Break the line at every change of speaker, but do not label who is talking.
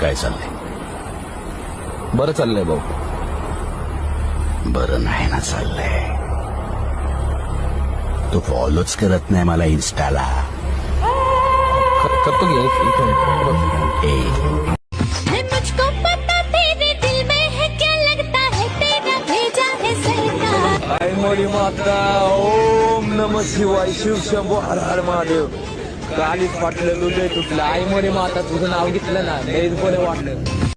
काय चाललंय?
बरं चाललंय भाऊ.
बरं नाही ना चाललंय. तू फॉलोच करत नाही मला इन्स्टाला.
कर- करतो की एक- इथून बघ.
ए
मुझको पता तेरे दिल में है क्या लगता है तेरा भेजा है सरकार?
आई मोरी माता ओम नम शिवाय शिव शंभो हर हर महादेव। कालीच फाटलं हृदय तुटलं. आई मोरी माता तुझं नाव घेतलं ना लईच बरं वाटलं.